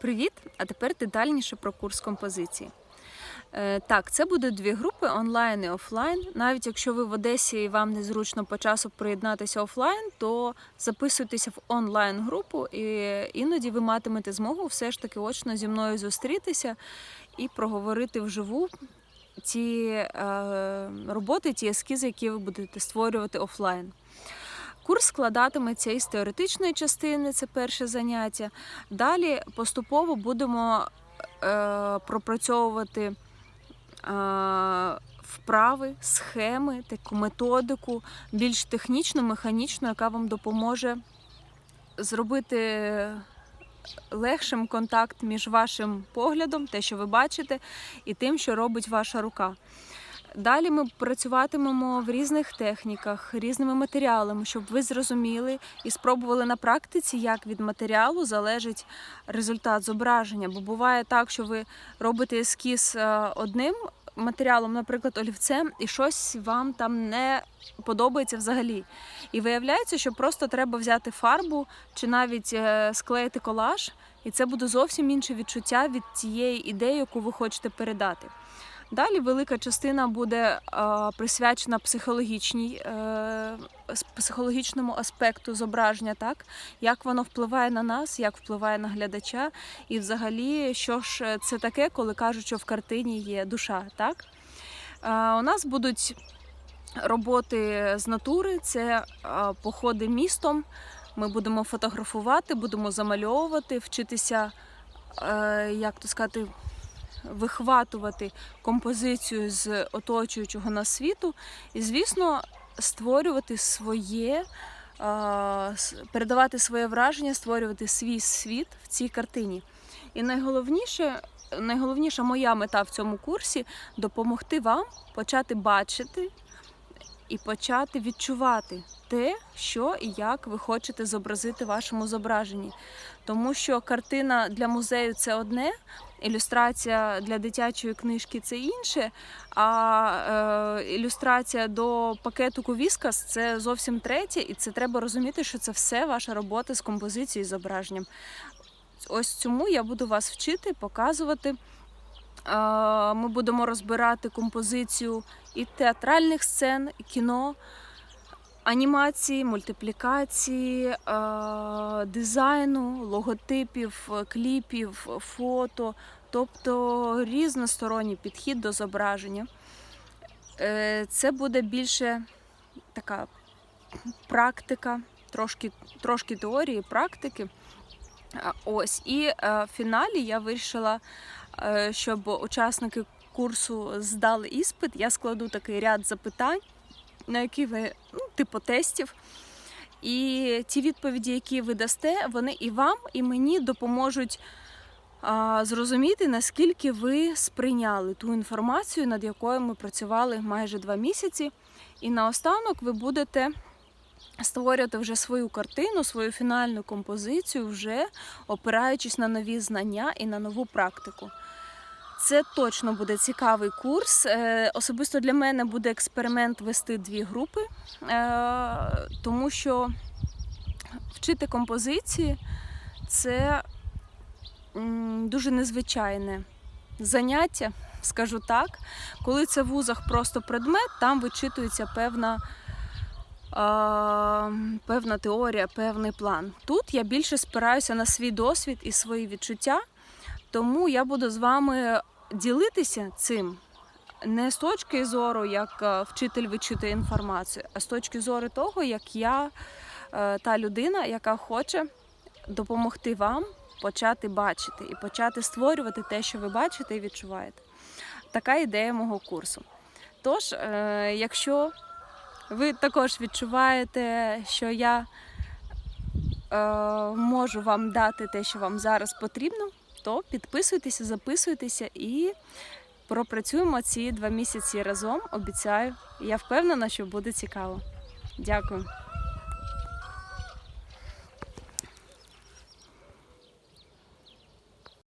Привіт! А тепер детальніше про курс композиції. Е, Так, це будуть дві групи онлайн і офлайн. Навіть якщо ви в Одесі і вам незручно по часу приєднатися офлайн, то записуйтеся в онлайн групу, і іноді ви матимете змогу все ж таки очно зі мною зустрітися і проговорити вживу ті е, роботи, ті ескізи, які ви будете створювати офлайн. Курс складатиметься із теоретичної частини, це перше заняття. Далі поступово будемо е, пропрацьовувати е, вправи, схеми, таку методику, більш технічну, механічну, яка вам допоможе зробити легшим контакт між вашим поглядом, те, що ви бачите, і тим, що робить ваша рука. Далі ми працюватимемо в різних техніках, різними матеріалами, щоб ви зрозуміли і спробували на практиці, як від матеріалу залежить результат зображення. Бо буває так, що ви робите ескіз е, одним матеріалом, наприклад, олівцем, і щось вам там не подобається взагалі. І виявляється, що просто треба взяти фарбу чи навіть е, склеїти колаж, і це буде зовсім інше відчуття від тієї ідеї, яку ви хочете передати. Далі велика частина буде е, присвячена психологічній, е, психологічному аспекту зображення, так як воно впливає на нас, як впливає на глядача, і взагалі, що ж це таке, коли кажуть, що в картині є душа. Так е, у нас будуть роботи з натури, це е, походи містом. Ми будемо фотографувати, будемо замальовувати, вчитися, е, як то сказати, вихватувати композицію з оточуючого нас світу, і, звісно, створювати своє, передавати своє враження, створювати свій світ в цій картині. І найголовніше, найголовніша моя мета в цьому курсі допомогти вам почати бачити і почати відчувати те, що і як ви хочете зобразити в вашому зображенні. Тому що картина для музею це одне, ілюстрація для дитячої книжки це інше, а е, ілюстрація до пакету Кувіскас це зовсім третє, і це треба розуміти, що це все ваша робота з композицією і зображенням. Ось цьому я буду вас вчити, показувати. Е, Ми будемо розбирати композицію і театральних сцен, і кіно, анімації, мультиплікації, е, дизайну, логотипів, е, кліпів, фото, тобто різносторонній підхід до зображення. Е, Це буде більше така практика, трошки, трошки теорії, практики. Ось і е, в фіналі я вирішила, е, щоб учасники курсу здали іспит. Я складу такий ряд запитань, на які ви, ну, типу тестів. І ті відповіді, які ви дасте, вони і вам, і мені допоможуть а, зрозуміти, наскільки ви сприйняли ту інформацію, над якою ми працювали майже два місяці. І наостанок ви будете створювати вже свою картину, свою фінальну композицію, вже опираючись на нові знання і на нову практику. Це точно буде цікавий курс. Е, Особисто для мене буде експеримент вести дві групи, е, тому що вчити композиції це дуже незвичайне заняття, скажу так. Коли це в вузах просто предмет, там вичитується певна певна теорія, певний план. Тут я більше спираюся на свій досвід і свої відчуття, тому я буду з вами ділитися цим не з точки зору, як е, вчитель вичитує інформацію, а з точки зору того, як я е, та людина, яка хоче допомогти вам почати бачити і почати створювати те, що ви бачите і відчуваєте. Така ідея мого курсу. Тож, е, якщо ви також відчуваєте, що я можу вам дати те, що вам зараз потрібно, то підписуйтеся, записуйтеся і пропрацюємо ці два місяці разом. Обіцяю. Я впевнена, що буде цікаво. Дякую.